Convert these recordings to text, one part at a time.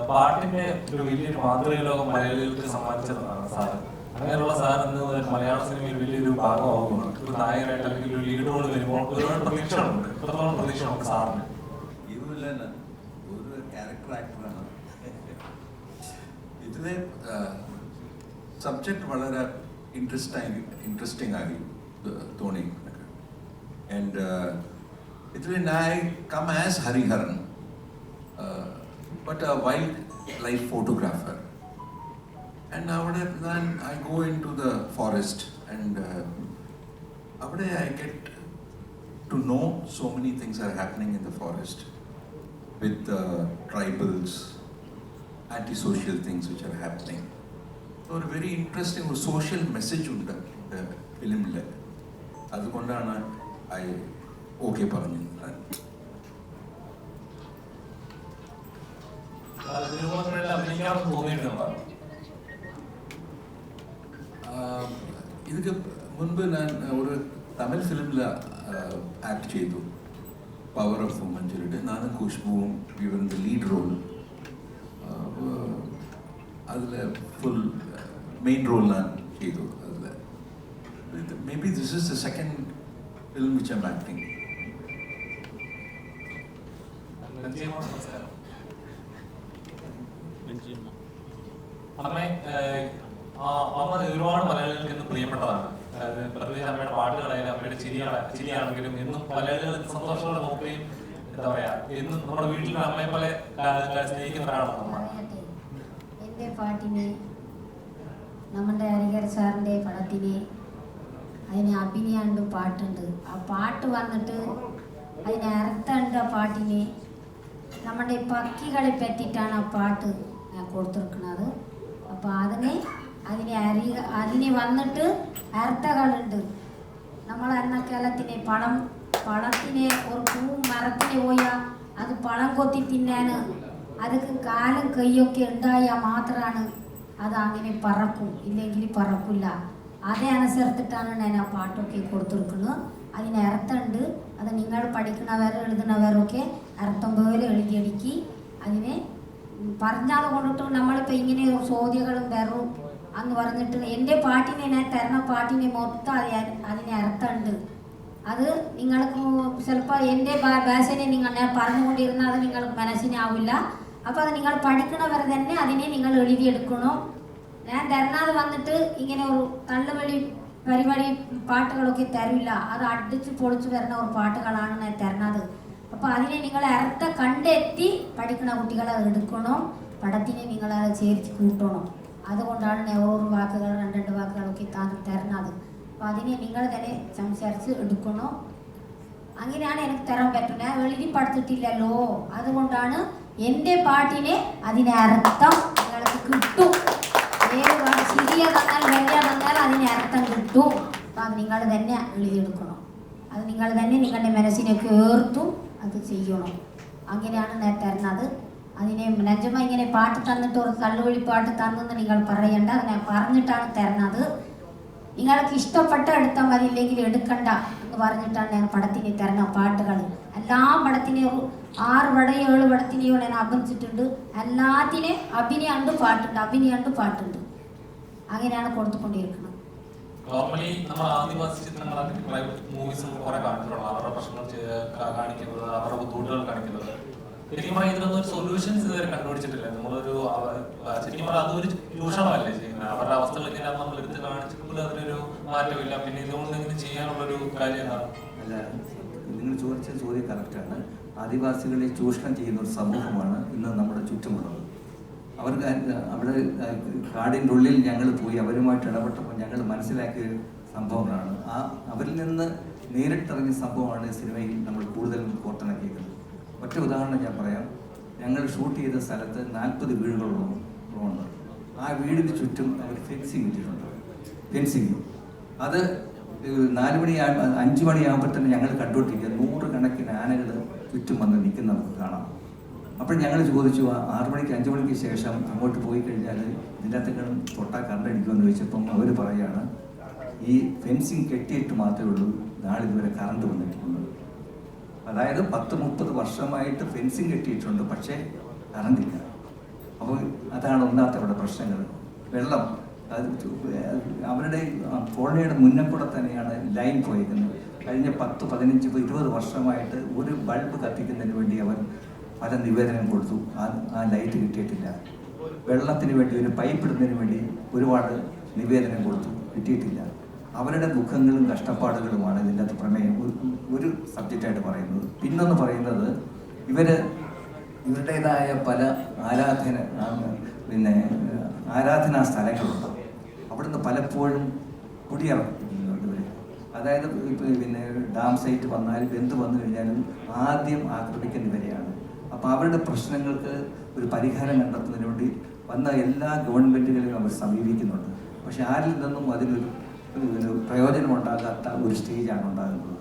പാട്ടിന്റെ ഒരു വലിയൊരു മാതൃക ലോകം മലയാളികൾക്ക് സമ്മാനിച്ചതാണ് സാർ. അങ്ങനെയുള്ള സാർ ഇന്ന് മലയാള സിനിമയിൽ വലിയൊരു ഭാഗമാകുന്നു ഒരു നായകനായിട്ട് അല്ലെങ്കിൽ ഒരു ലീഡ് റോൾ വരുമ്പോൾ ഒരുപാട് പ്രതീക്ഷകളുണ്ട്. എത്രത്തോളം പ്രതീക്ഷ നമുക്ക് സാറിന് ഒരു ക്യാരക്ടർ ആക്ടറാണ് ഇതിലെ സബ്ജക്റ്റ് വളരെ ഇൻട്രസ്റ്റിംഗ് ഇൻട്രസ്റ്റിംഗ് ആയി തോന്നി ആൻഡ് ഇതിൽ ഞാൻ come as Hariharan But wild life photographer and അവിടെ ഞാൻ I go in to the forest and അവിടെ I get to know so many things are happening in the forest with uh, tribals, antisocial things which are happening. So ഒരു very interesting ഒരു social message ഉണ്ട് ഫിലിമിൽ അതുകൊണ്ടാണ് I okay പറഞ്ഞു തിരുവോണങ്ങളിൽ അഭിനയിക്കാമെന്ന് തോന്നിയിട്ടുണ്ടോ ആഹ് ഇതിക്ക് മുൻപ് ഞാൻ ഒരു തമിഴ് ഫിലിമിൽ ആക്ട് ചെയ്തു പവർ ഓഫ് വുമൻ ചൊല്ലിട്ട് ഞാനും ഖുഷ്ബുവും we were the lead role അതിൽ ഫുൾ മെയിൻ റോൾ ഞാൻ ചെയ്തു അതിൽ maybe this is the second film which I'm acting നന്ദിയമ്മ ചിരിയാണ് ചിരിയാണെങ്കിലും എന്നും പല സന്തോഷത്തോടെ നോക്കുകയും എന്താ പറയാ എന്നും നമ്മുടെ വീട്ടിൽ അമ്മയെ പോലെ സ്നേഹിക്കുന്നവരാണ് നമ്മൾ. നമ്മുടെ ഹരിഹര സാറിന്റെ പടത്തിന് അതിന് അഭിനയമുണ്ട് പാട്ടുണ്ട്. ആ പാട്ട് വന്നിട്ട് അതിന് അർത്ഥമുണ്ട് ആ പാട്ടിന് നമ്മുടെ പക്കികളെ പറ്റിയിട്ടാണ് ആ പാട്ട് ഞാൻ കൊടുത്തിരിക്കുന്നത്. അപ്പോൾ അതിനെ അതിനെ അരി അതിന് വന്നിട്ട് അർത്ഥങ്ങളുണ്ട് നമ്മൾ എന്ന കേരളത്തിനെ പഴം പഴത്തിനെ ഒരു പൂവും മരത്തിന് പോയാൽ അത് പഴം കൊത്തി തിന്നാൻ അതൊക്കെ കാലും കൈയൊക്കെ ഉണ്ടായാൽ മാത്രമാണ് അത് അങ്ങനെ പറക്കും. ഇല്ലെങ്കിൽ പറക്കില്ല. അതേ അനുസരിച്ചിട്ടാണ് ഞാൻ ആ പാട്ടൊക്കെ കൊടുത്തിരിക്കുന്നത്. അതിന് അർത്ഥമുണ്ട്. അത് നിങ്ങൾ പഠിക്കുന്നവർ എഴുതുന്നവരൊക്കെ അർത്ഥം പോലെ എഴുതിയടിക്ക് അതിനെ പറഞ്ഞാൽ കൊണ്ടിട്ട് നമ്മളിപ്പോൾ ഇങ്ങനെ ചോദ്യങ്ങളും വെറും അന്ന് പറഞ്ഞിട്ട് എന്റെ പാട്ടിനെ ഞാൻ തരണ പാട്ടിനെ മൊത്തം അത് അതിന് അർത്ഥമുണ്ട്. അത് നിങ്ങൾക്ക് ചിലപ്പോൾ എന്റെ ഭാഷനെ നിങ്ങൾ ഞാൻ പറഞ്ഞുകൊണ്ടിരുന്നാൽ അത് നിങ്ങൾക്ക് മനസ്സിനാവില്ല. അപ്പോൾ അത് നിങ്ങൾ പഠിക്കണവർ തന്നെ അതിനെ നിങ്ങൾ എഴുതിയെടുക്കണം? ഞാൻ തരണാതെ വന്നിട്ട് ഇങ്ങനെ ഒരു തള്ളുവഴി പരിപാടി പാട്ടുകളൊക്കെ തരില്ല. അത് അടിച്ച് പൊളിച്ച് വരുന്ന ഒരു പാട്ടുകളാണ് ഞാൻ തരണത്. അപ്പോൾ അതിനെ നിങ്ങൾ അർത്ഥം കണ്ടെത്തി പഠിക്കുന്ന കുട്ടികളെ എടുക്കണം? പടത്തിനെ നിങ്ങൾ ചേരിച്ച് കൂട്ടണം? അതുകൊണ്ടാണ് നെഹ്റൂർ വാക്കുകൾ രണ്ട് രണ്ട് വാക്കുകളൊക്കെ താൻ തരുന്നത് അപ്പോൾ അതിനെ നിങ്ങൾ തന്നെ സംസാരിച്ച് എടുക്കണോ? അങ്ങനെയാണ് എനിക്ക് തരാൻ പറ്റുന്നത്. ഞാൻ എഴുതി പഠിച്ചിട്ടില്ലല്ലോ. അതുകൊണ്ടാണ് എന്റെ പാട്ടിനെ അതിനെ അർത്ഥം നിങ്ങൾക്ക് കിട്ടും. ഏത് പാട്ട് ശരിയ തന്നാൽ വലിയ തന്നാൽ അതിന് അർത്ഥം കിട്ടും. അപ്പം അത് നിങ്ങൾ തന്നെ എഴുതിയെടുക്കണം. അത് നിങ്ങൾ തന്നെ നിങ്ങളുടെ മനസ്സിനെ കേർത്തും അത് ചെയ്യണം. അങ്ങനെയാണ് ഞാൻ തരുന്നത് അതിനെ നജമ ഇങ്ങനെ പാട്ട് തന്നിട്ട് ഒരു കള്ളുവഴി പാട്ട് തന്നെന്ന് നിങ്ങൾ പറയണ്ട. ഞാൻ പറഞ്ഞിട്ടാണ് തരണത്. നിങ്ങൾക്ക് ഇഷ്ടപ്പെട്ട എടുത്താൽ മതി ഇല്ലെങ്കിൽ എടുക്കണ്ട എന്ന് പറഞ്ഞിട്ടാണ് ഞാൻ പടത്തിന് തരണം പാട്ടുകൾ എല്ലാ പടത്തിനെയും ആറ് പടയും ഏഴ് പടത്തിനെയോ ഞാൻ അഭിനയിച്ചിട്ടുണ്ട്. എല്ലാത്തിനെ അഭിനയുണ്ട് പാട്ടുണ്ട് അഭിനയുണ്ട് പാട്ടുണ്ട്. അങ്ങനെയാണ് കൊടുത്തുകൊണ്ടിരിക്കുന്നത്. നോർമലി നമ്മൾ ആദിവാസി ചിത്രങ്ങൾ മൂവീസ് കുറെ കാണിച്ചിട്ടുള്ളത് അവരുടെ പ്രശ്നങ്ങൾ കാണിക്കുന്നത് അവരുടെ ബുദ്ധിമുട്ടുകൾ കാണിക്കുന്നത്. ശരിക്കും ഇതിനൊന്നും ഒരു സൊല്യൂഷൻസ് ഇതുവരെ കണ്ടുപിടിച്ചിട്ടില്ല. നമ്മളൊരു ശരിക്കും പറഞ്ഞാൽ അതൊരു ചൂഷണമല്ലേ ചെയ്യുന്നത്? അവരുടെ അവസ്ഥകൾ ഇങ്ങനെ നമ്മൾ എടുത്ത് കാണിച്ചിട്ട് അതിനൊരു മാറ്റമില്ല. പിന്നെ ഇതുകൊണ്ട് ഇങ്ങനെ ചെയ്യാനുള്ളൊരു കാര്യം എന്താണ്? അല്ല നിങ്ങൾ ചോദിച്ച ചോദ്യം കറക്റ്റാണ് ആദിവാസികളെ ചൂഷണം ചെയ്യുന്ന ഒരു സമൂഹമാണ് ഇന്ന് നമ്മുടെ ചുറ്റുമുള്ളത്. അവർക്ക് അവിടെ കാടിന്റെ ഉള്ളിൽ ഞങ്ങൾ പോയി അവരുമായിട്ട് ഇടപെട്ടപ്പോൾ ഞങ്ങൾ മനസ്സിലാക്കിയ സംഭവങ്ങളാണ്. ആ അവരിൽ നിന്ന് നേരിട്ടിറങ്ങിയ സംഭവമാണ് സിനിമയിൽ നമ്മൾ കൂടുതലും കോർത്തിണക്കിയത് ഒറ്റ ഉദാഹരണം ഞാൻ പറയാം. ഞങ്ങൾ ഷൂട്ട് ചെയ്ത സ്ഥലത്ത് നാൽപ്പത് വീടുകളുണ്ട് ആ വീടിന് ചുറ്റും അവർ ഫെൻസിങ് ഇട്ടിട്ടുണ്ട്. ഫെൻസിങ് അത് നാല് മണി അഞ്ച് മണിയാകുമ്പോൾ തന്നെ ഞങ്ങൾ കണ്ടുകൊണ്ടിരിക്കുക. നൂറുകണക്കിന് ആനകൾ ചുറ്റും വന്ന് നിൽക്കുന്ന നമുക്ക് കാണാം. അപ്പോൾ ഞങ്ങൾ ചോദിച്ചു ആറ് മണിക്ക് അഞ്ച് മണിക്ക് ശേഷം അങ്ങോട്ട് പോയി കഴിഞ്ഞാൽ ഇതിന്റെ അകത്തെങ്കിലും തൊട്ടാ കറണ്ടടിക്കുമെന്ന് ചോദിച്ചപ്പം അവർ പറയുകയാണ് ഈ ഫെൻസിങ് കെട്ടിയിട്ട് മാത്രമേ ഉള്ളൂ. നാളിതുവരെ കറണ്ട് വന്നിട്ടുള്ളൂ അതായത് പത്ത് മുപ്പത് വർഷമായിട്ട് ഫെൻസിങ് കെട്ടിയിട്ടുണ്ട് പക്ഷേ കറണ്ടില്ല. അപ്പോൾ അതാണ് ഒന്നാമത്തെ അവിടെ പ്രശ്നങ്ങൾ. വെള്ളം അത് അവരുടെ കോളനിയുടെ മുന്നേ കൂടെ തന്നെയാണ് ലൈൻ പോയിരിക്കുന്നത് കഴിഞ്ഞ പത്ത് പതിനഞ്ച് ഇരുപത് വർഷമായിട്ട് ഒരു ബൾബ് കത്തിക്കുന്നതിന് വേണ്ടി അവർ പല നിവേദനം കൊടുത്തു. ആ ആ ലൈറ്റ് കിട്ടിയിട്ടില്ല. വെള്ളത്തിന് വേണ്ടി ഒരു പൈപ്പ് ഇടുന്നതിന് വേണ്ടി ഒരുപാട് നിവേദനം കൊടുത്തു. കിട്ടിയിട്ടില്ല. അവരുടെ ദുഃഖങ്ങളും കഷ്ടപ്പാടുകളുമാണ് ഇതിന്റെ അകത്ത് പ്രമേയം ഒരു- സബ്ജക്റ്റായിട്ട് പറയുന്നത്. പിന്നൊന്ന് പറയുന്നത് ഇവർ ഇവരുടേതായ പല ആരാധന പിന്നെ ആരാധനാ സ്ഥലങ്ങളുണ്ട്. അവിടുന്ന് പലപ്പോഴും കുടിയിറക്കുന്നുണ്ട് ഇവർ അതായത് പിന്നെ ഡാം സൈറ്റ് വന്നാലും എന്ത് വന്നു കഴിഞ്ഞാലും ആദ്യം ആക്രമിക്കുന്ന ഇവരെയാണ്. അപ്പോൾ അവരുടെ പ്രശ്നങ്ങൾക്ക് ഒരു പരിഹാരം കണ്ടെത്തുന്നതിന് വേണ്ടി വന്ന എല്ലാ ഗവൺമെന്റുകളെയും അവർ സമീപിക്കുന്നുണ്ട്. പക്ഷെ ആരിൽ നിന്നും അതിനൊരു ഒരു പ്രയോജനം ഉണ്ടാകാത്ത ഒരു സ്റ്റേജാണ് ഉണ്ടാകുന്നത്.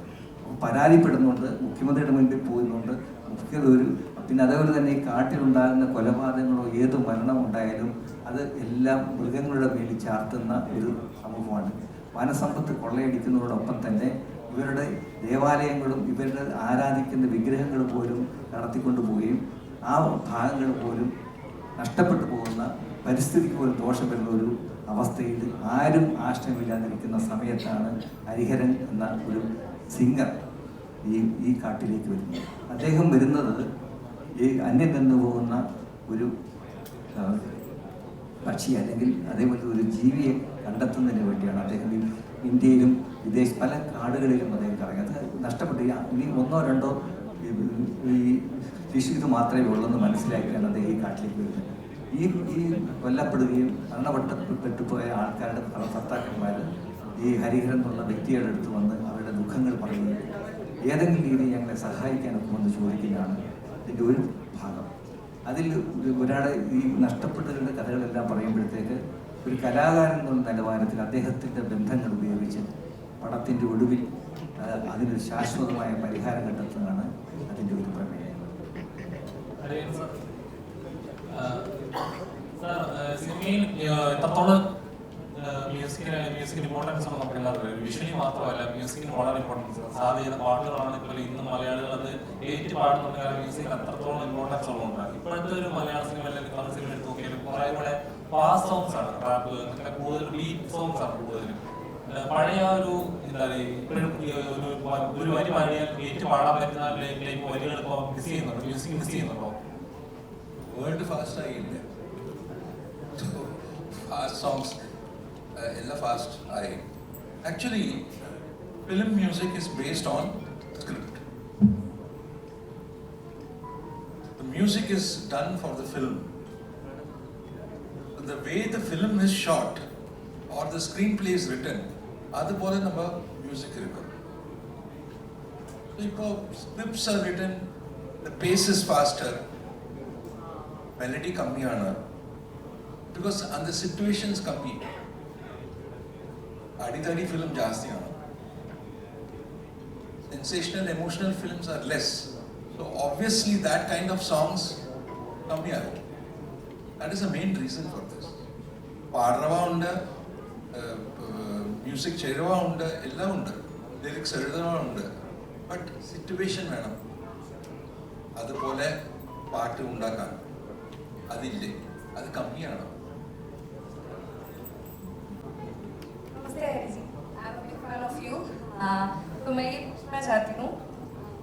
പരാതിപ്പെടുന്നുണ്ട് മുഖ്യമന്ത്രിയുടെ മുൻപിൽ പോകുന്നുണ്ട്. മുഖ്യതൊരു പിന്നെ അതേപോലെ തന്നെ ഈ കാട്ടിലുണ്ടാകുന്ന കൊലപാതകങ്ങളോ ഏത് മരണം ഉണ്ടായാലും അത് എല്ലാം മൃഗങ്ങളുടെ മേലിൽ ചാർത്തുന്ന ഒരു സമൂഹമാണ്. വനസമ്പത്ത് കൊള്ളയടിക്കുന്നതോടൊപ്പം തന്നെ ഇവരുടെ ദേവാലയങ്ങളും ഇവരുടെ ആരാധിക്കുന്ന വിഗ്രഹങ്ങൾ പോലും നടത്തിക്കൊണ്ടു പോവുകയും ആ ഭാഗങ്ങൾ പോലും നഷ്ടപ്പെട്ടു പോകുന്ന പരിസ്ഥിതിക്ക് പോലും ദോഷം വരുന്ന ഒരു അവസ്ഥയിൽ ആരും ആശ്രയമില്ലാതിരിക്കുന്ന സമയത്താണ് ഹരിഹരൻ എന്ന ഒരു സിംഗർ ഈ ഈ കാട്ടിലേക്ക് വരുന്നത് അദ്ദേഹം വരുന്നത് ഈ അന്യം പോകുന്ന ഒരു പക്ഷി അല്ലെങ്കിൽ അതേപോലെ ഒരു ജീവിയെ കണ്ടെത്തുന്നതിന് വേണ്ടിയാണ് അദ്ദേഹം ഇന്ത്യയിലും വിദേശ പല കാടുകളിലും അദ്ദേഹം കറങ്ങി അത് നഷ്ടപ്പെട്ടു ഇനി ഒന്നോ രണ്ടോ ഈ- ഫിഷ് ഇത് മാത്രമേ ഉള്ളൂ എന്ന് മനസ്സിലാക്കിയാണ് അദ്ദേഹം ഈ കാട്ടിലേക്ക് വരുന്നത് ഈ ഈ കൊല്ലപ്പെടുകയും മരണപ്പെട്ടപ്പെട്ടു പോയ ആൾക്കാരുടെ ഭർ- ഭർത്താക്കന്മാർ ഈ ഹരിഹരൻ എന്നുള്ള വ്യക്തിയുടെ അടുത്ത് വന്ന് അവരുടെ ദുഃഖങ്ങൾ പറയുകയും ഏതെങ്കിലും രീതിയിൽ ഞങ്ങളെ സഹായിക്കാനൊക്കെ വന്ന് ചോദിക്കുന്നതാണ് ഇതിന്റെ ഒരു ഭാഗം. അതിൽ ഒരാളെ ഈ നഷ്ടപ്പെട്ടവരുടെ കഥകളെല്ലാം പറയുമ്പോഴത്തേക്ക് ഒരു കലാകാരൻ എന്നുള്ള നിലവാരത്തിൽ അദ്ദേഹത്തിന്റെ ബന്ധങ്ങൾ ഉപയോഗിച്ച് പടത്തിന്റെ ഒടുവിൽ അതിനൊരു ശാശ്വതമായ പരിഹാരം കണ്ടെത്തുന്നതാണ് അതിന്റെ ഒരു പ്രമേയം ഹരിഹരൻ സർ, ആ, സർ, ആ, സിനിമയിൽ എത്രത്തോളം മ്യൂസിക്കിന് മ്യൂസിക്കിന് ഇമ്പോർട്ടൻസ് ആണ് നമുക്ക് എല്ലാവർക്കും വിഷ്വലി മാത്രമല്ല മ്യൂസിക്കിന് ഇമ്പോർട്ടൻസ് സാധ്യ ചെയ്യുന്ന പാട്ടുകളാണ് ഇപ്പോൾ മലയാളികൾ അത് ഏറ്റു പാടുന്നുണ്ട് കാരണം മ്യൂസിക്കിന് അത്രത്തോളം ഇമ്പോർട്ടൻസ് ഉള്ളതുകൊണ്ടാണ്. ഇപ്പോഴത്തെ ഒരു മലയാള സിനിമ അല്ലെങ്കിൽ തമിഴ് സിനിമ എടുത്ത് നോക്കിയാലും കുറെ കൂടെ ഫാസ്റ്റ് സോങ്സ് ആണ് റാപ്പ് അങ്ങനെ കൂടുതൽ ബീറ്റ് സോങ്സ് പഴയ ഒരു എന്താ പറയുക ഒരു ഒരു വരി പാടിയാൽ ഏറ്റു പാടാൻ പറ്റുന്ന വരികൾ ഇപ്പോൾ മിസ് ചെയ്യുന്നുണ്ടോ മ്യൂസിക് മിസ് ചെയ്യുന്നുണ്ടോ? ವರ್ಲ್ಡ್ ಫಾಸ್ಟ್ ಆಗಿದೆ ಫಾಸ್ಟ್ ಸಾಂಗ್ಸ್ ಎಲ್ಲ ಫಾಸ್ಟ್ ಆಗಿ actually film music is based on script the music is done for the film the way the film is short or the screenplay is written அது போல் நம்ம music இருக்கும் இப்போ scripts are written the pace is faster melody കമ്മിയാണ്. Because അത് situations കമ്മി. അടിതടി film ജാസ്തിയാണ്. Sensational emotional films are less so obviously that kind of songs കമ്മിയാകും. That is a main reason for this പാടണവാ ഉണ്ട് മ്യൂസിക് ചേരുവാ ഉണ്ട് എല്ലാം ഉണ്ട്. ലിറിക്സ് എഴുതണവാ ഉണ്ട്. But situation വേണം. അതുപോലെ പാട്ട് ഉണ്ടാക്കാൻ. അതില്ലേ? അത് കമ്മിയാണോ?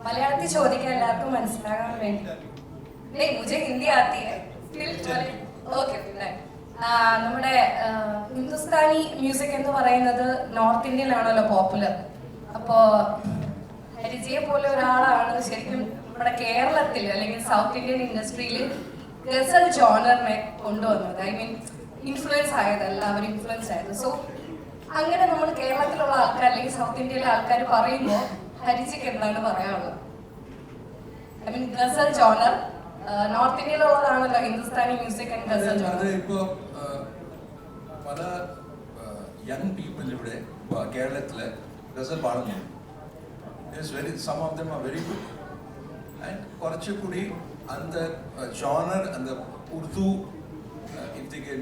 മലയാളത്തിൽ ചോദിക്കാൻ എല്ലാവർക്കും മനസ്സിലാകാൻ വേണ്ടി. മുജെ ഹിന്ദി ആത്തി നമ്മുടെ ഹിന്ദുസ്ഥാനി മ്യൂസിക് എന്ന് പറയുന്നത് നോർത്ത് ഇന്ത്യയിലാണല്ലോ പോപ്പുലർ അപ്പോ ഹരിജയെ പോലെ ഒരാളാണ് ശരിക്കും നമ്മുടെ കേരളത്തിൽ അല്ലെങ്കിൽ സൗത്ത് ഇന്ത്യൻ ഇൻഡസ്ട്രിയിൽ ഗസൽ ജോണറിനെ കൊണ്ടുവന്നത്. ഐ മീൻ ഇൻഫ്ലുവൻസ് ആയത് എല്ലാവരും ഇൻഫ്ലുവൻസ് ആയത്. സോ അങ്ങനെ നമ്മൾ കേരളത്തിലുള്ള ആൾക്കാർ അല്ലെങ്കിൽ സൗത്ത് ഇന്ത്യയിലെ ആൾക്കാർ പറയുമ്പോൾ ഹരിജിക്ക് എന്താണ് പറയാനുള്ളത്? I mean ghazal genre north ഇന്ത്യയിലുള്ളതാണല്ലോ Hindustani music and ghazal genre ഇപ്പോ പല യങ് പീപ്പിൾ ഇവിടെ കേരളത്തിൽ ഗസൽ പാടുന്നു very some of them are very good and കുറച്ചുകൂടി அந்த ജോണർ அந்த Urdu if they can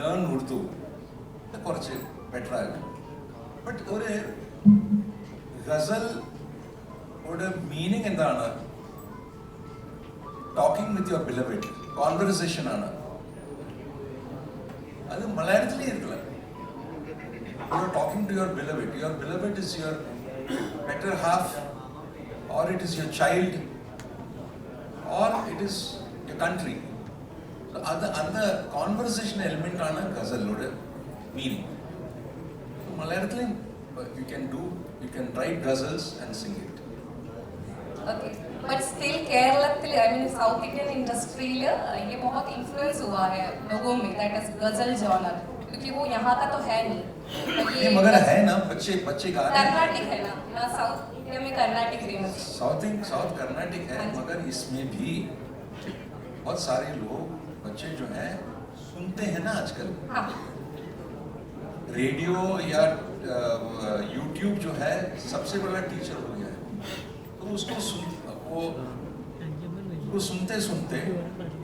learn Urdu കുറച്ച് ബെറ്റർ ആകും ബട്ട് ഒരു ഗസൽ ഒരു മീനിങ് എന്താണ് talking with your beloved conversation ആണ് அது மலையாளத்திலே இருக்கலாம் you are talking to your beloved your beloved is your better half or it is your child it is a country அது அந்த கான்வர்சேஷன் எலிமெண்டான கசலோட meaning மலையாளத்துலையும் you can too you can write ghazals and sing it okay but still Kerala I mean south Indian ये बहुत influence हुआ है लोगों में दैट इज़ गज़ल जॉनर क्योंकि वो यहाँ का तो है नहीं। तो ये मगर है ना बच्चे बच्चे गा कर्नाटिक है ना। ना साउथ इंडिया में साउथ साउथ कर्नाटिक है हाँ मगर इसमें भी बहुत सारे लोग बच्चे जो हैं सुनते हैं ना आजकल। हाँ। रेडियो या यूट्यूब जो है सबसे बड़ा टीचर हो गया है। तो उसको सुन वो वो सुनते सुनते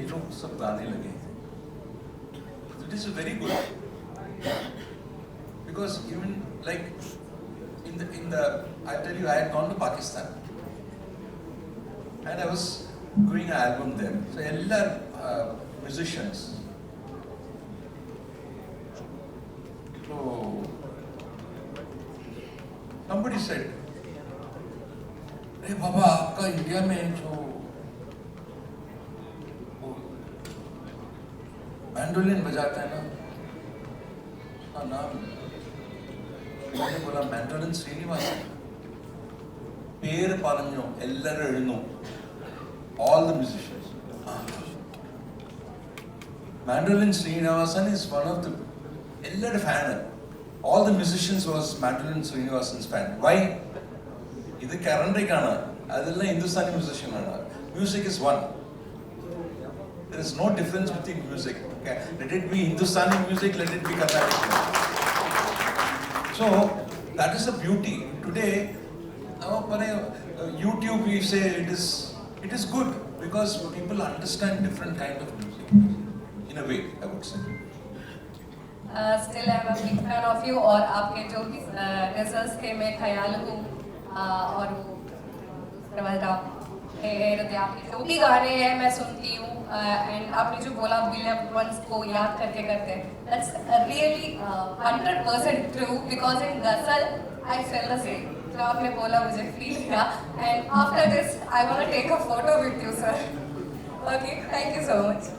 ये लोग सब गाने लगे it is very good because even like in the in the I tell you I had gone to Pakistan. And I was doing an album there. So all are uh, musicians. So somebody said, "अरे बाबा आपका India में जो mandolin बजाता है ना उसका नाम मैंने बोला मैंडोलिन श्रीनिवास पेर पारंजो एल्लर एड़नो all the musicians. Mandolin Srinivasan is one of the ellar fan. All the musicians was Mandolin Srinivasan's fan. Why? இது கரண்டைக்கான அதெல்லாம் Hindustani musician music is one there is no difference between music. Okay? Let it be Hindustani music, let it be Carnatic So that is the beauty. Today, YouTube we say it is it is good because people understand different kind of music. In a way, I would say. Still I am a big fan of you और आपके जो भी गजल्स के मैं ख्याल हूँ और वो दूसरे वाले आप ए, हृदय आपके जो भी गाने हैं मैं सुनती हूँ एंड आपने जो बोला बिलियन वंस को याद करके करते हैं that's really hundred percent true because in ghazal I fail the same जो आपने बोला मुझे फील किया and after this I want take a photo with you sir okay thank you so much